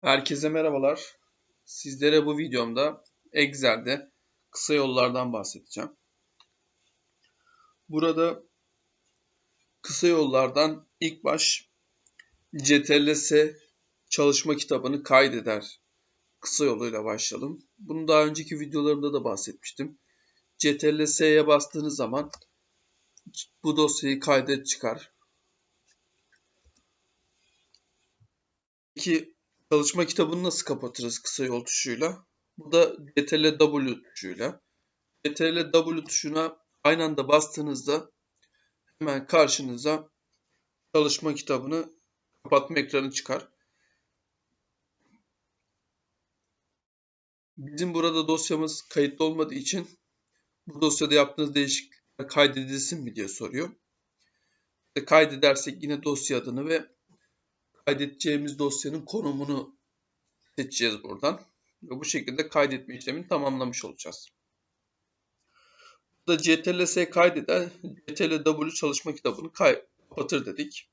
Herkese merhabalar. Sizlere bu videomda Excel'de kısa yollardan bahsedeceğim. Burada kısa yollardan ilk baş CTRL-S çalışma kitabını kaydeder kısa yoluyla başlayalım. Bunu daha önceki videolarımda da bahsetmiştim. CTRL-S'ye bastığınız zaman bu dosyayı kaydet çıkar. Peki çalışma kitabını nasıl kapatırız kısa yol tuşuyla? Bu da Ctrl W tuşuyla. Ctrl W tuşuna aynı anda bastığınızda hemen karşınıza çalışma kitabını kapatma ekranı çıkar. Bizim burada dosyamız kayıtlı olmadığı için bu dosyada yaptığınız değişiklikler kaydedilsin mi diye soruyor. Kaydedersek yine dosya adını ve kaydedeceğimiz dosyanın konumunu seçeceğiz buradan. Ve bu şekilde kaydetme işlemini tamamlamış olacağız. Burada CTRL-S kaydeder, CTRL-W çalışma kitabını kapatır dedik.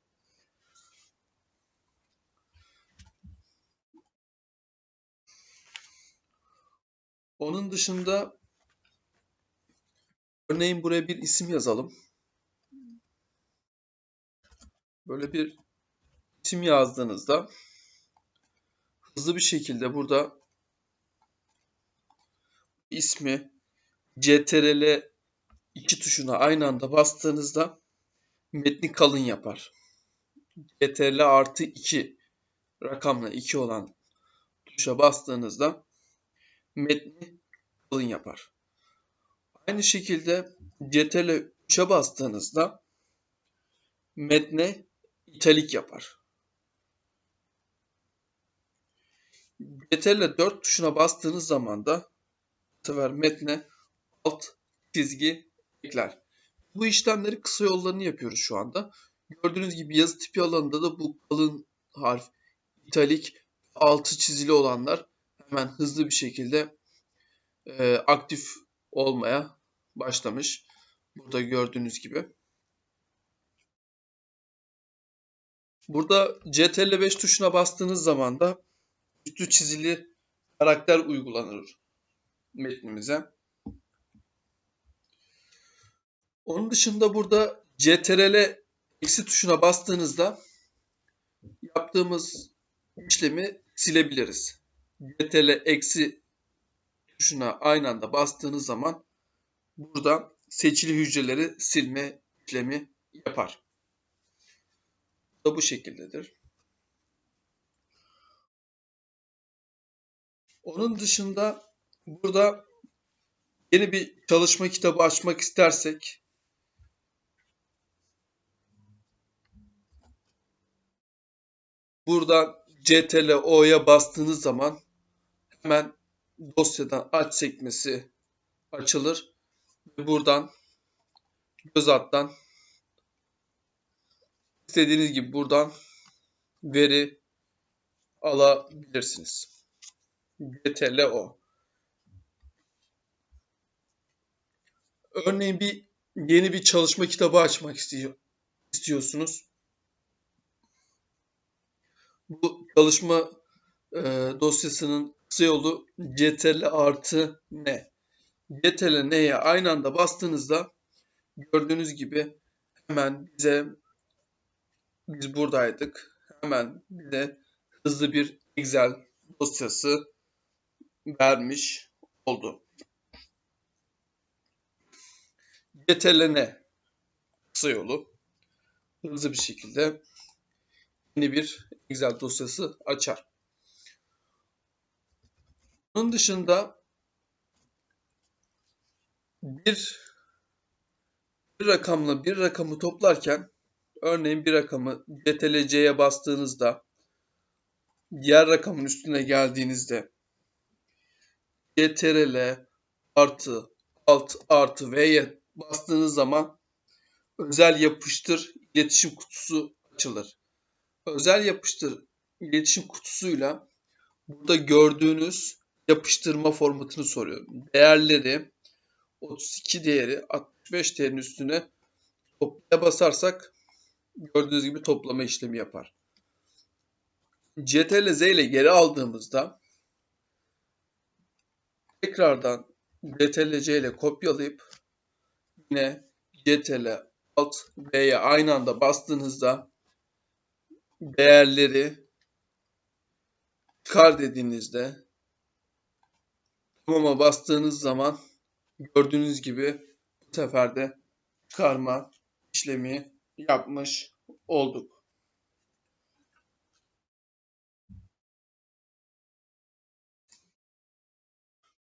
Onun dışında örneğin buraya bir isim yazalım. Böyle bir isim yazdığınızda hızlı bir şekilde burada ismi CTRL 2 tuşuna aynı anda bastığınızda metni kalın yapar. CTRL artı 2 rakamla 2 olan tuşa bastığınızda metni kalın yapar. Aynı şekilde CTRL 3'e bastığınızda metne italik yapar. Ctrl 4 tuşuna bastığınız zaman da sefer metne alt çizgi ekler. Bu işlemleri kısa yollarını yapıyoruz şu anda. Gördüğünüz gibi yazı tipi alanında da bu kalın harf, italik, altı çizili olanlar hemen hızlı bir şekilde e, aktif olmaya başlamış. Burada gördüğünüz gibi. Burada CTRL 5 tuşuna bastığınız zaman da üstü çizili karakter uygulanır metnimize. Onun dışında burada CTRL eksi tuşuna bastığınızda yaptığımız işlemi silebiliriz. CTRL eksi tuşuna aynı anda bastığınız zaman burada seçili hücreleri silme işlemi yapar. Bu da bu şekildedir. Onun dışında burada yeni bir çalışma kitabı açmak istersek buradan CTRL O'ya bastığınız zaman hemen dosyadan aç sekmesi açılır ve buradan göz alttan istediğiniz gibi buradan veri alabilirsiniz. GTLO. Örneğin bir yeni bir çalışma kitabı açmak istiyor, istiyorsunuz. Bu çalışma e, dosyasının kısa yolu ctrl artı n. ctrl n'ye aynı anda bastığınızda gördüğünüz gibi hemen bize biz buradaydık. Hemen bize hızlı bir Excel dosyası vermiş oldu. Yeterlene kısa yolu hızlı bir şekilde yeni bir Excel dosyası açar. Onun dışında bir, bir rakamla bir rakamı toplarken örneğin bir rakamı CTRL-C'ye bastığınızda diğer rakamın üstüne geldiğinizde CTRL artı alt artı V'ye bastığınız zaman özel yapıştır iletişim kutusu açılır. Özel yapıştır iletişim kutusuyla burada gördüğünüz yapıştırma formatını soruyorum. Değerleri 32 değeri 65 değerin üstüne toplaya basarsak gördüğünüz gibi toplama işlemi yapar. CTRL Z ile geri aldığımızda tekrardan CTRL C ile kopyalayıp yine CTRL Alt V'ye aynı anda bastığınızda değerleri çıkar dediğinizde tamama bastığınız zaman gördüğünüz gibi bu sefer de çıkarma işlemi yapmış olduk.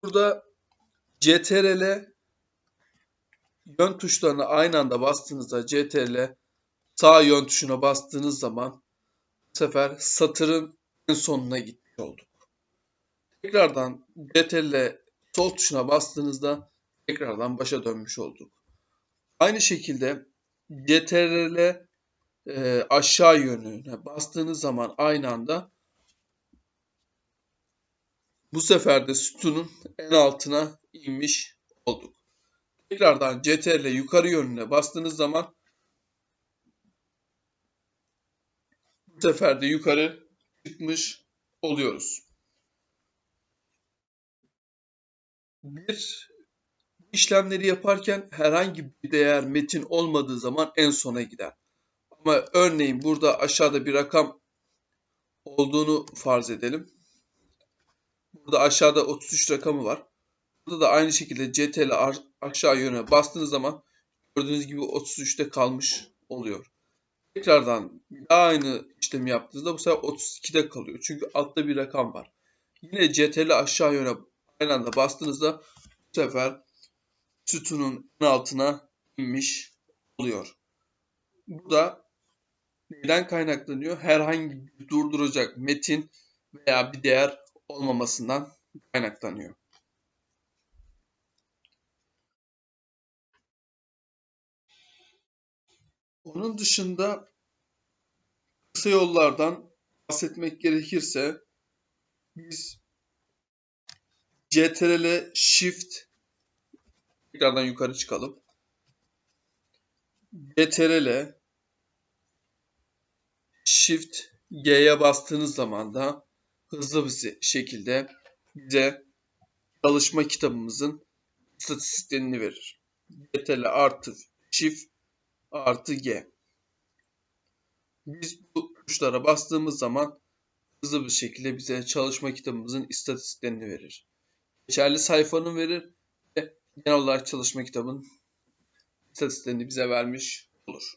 Burada CTRL yön tuşlarını aynı anda bastığınızda CTRL sağ yön tuşuna bastığınız zaman bu sefer satırın en sonuna gitmiş olduk. Tekrardan CTRL sol tuşuna bastığınızda tekrardan başa dönmüş olduk. Aynı şekilde CTRL e, aşağı yönüne bastığınız zaman aynı anda bu sefer de sütunun en altına inmiş olduk. Tekrardan CTRL yukarı yönüne bastığınız zaman bu sefer de yukarı çıkmış oluyoruz. Bir işlemleri yaparken herhangi bir değer metin olmadığı zaman en sona gider. Ama örneğin burada aşağıda bir rakam olduğunu farz edelim. Burada aşağıda 33 rakamı var. Burada da aynı şekilde CTRL aşağı yöne bastığınız zaman gördüğünüz gibi 33'te kalmış oluyor. Tekrardan aynı işlemi yaptığınızda bu sefer 32'de kalıyor. Çünkü altta bir rakam var. Yine CTRL aşağı yöne aynı anda bastığınızda bu sefer sütunun altına inmiş oluyor. Bu da neden kaynaklanıyor? Herhangi bir durduracak metin veya bir değer olmamasından kaynaklanıyor. Onun dışında kısa yollardan bahsetmek gerekirse biz CTRL Shift tekrardan yukarı çıkalım. CTRL Shift G'ye bastığınız zaman da hızlı bir şekilde bize çalışma kitabımızın istatistiklerini verir. CTRL artı Shift artı G. Biz bu tuşlara bastığımız zaman hızlı bir şekilde bize çalışma kitabımızın istatistiklerini verir. Geçerli sayfanın verir ve genel olarak çalışma kitabının istatistiklerini bize vermiş olur.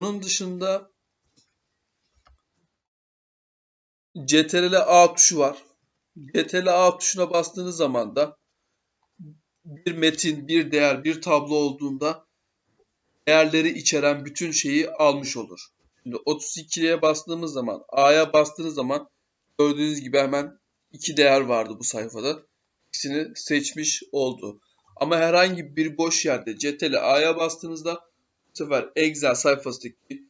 Bunun dışında CTRL A tuşu var. CTRL A tuşuna bastığınız zaman da bir metin, bir değer, bir tablo olduğunda değerleri içeren bütün şeyi almış olur. Şimdi 32'ye bastığımız zaman, A'ya bastığınız zaman gördüğünüz gibi hemen iki değer vardı bu sayfada. İkisini seçmiş oldu. Ama herhangi bir boş yerde CTRL A'ya bastığınızda bu sefer Excel sayfasındaki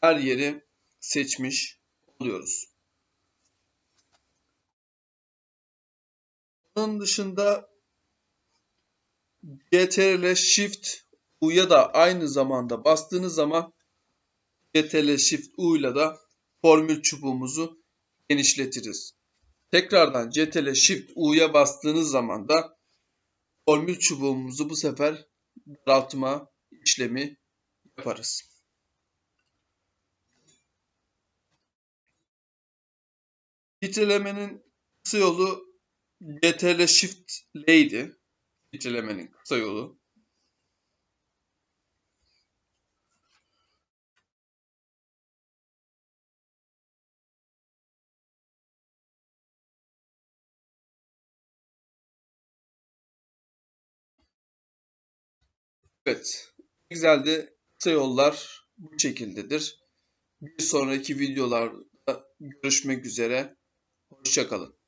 her yeri seçmiş oluyoruz. Onun dışında CTRL Shift U'ya da aynı zamanda bastığınız zaman CTRL Shift U ile da formül çubuğumuzu genişletiriz. Tekrardan CTRL Shift U'ya bastığınız zaman da formül çubuğumuzu bu sefer daraltma işlemi yaparız. Filtrelemenin kısa yolu CTRL Shift L'ydi. Filtrelemenin kısa yolu. Evet. Excel'de kısa yollar bu şekildedir. Bir sonraki videolarda görüşmek üzere. Hoşçakalın.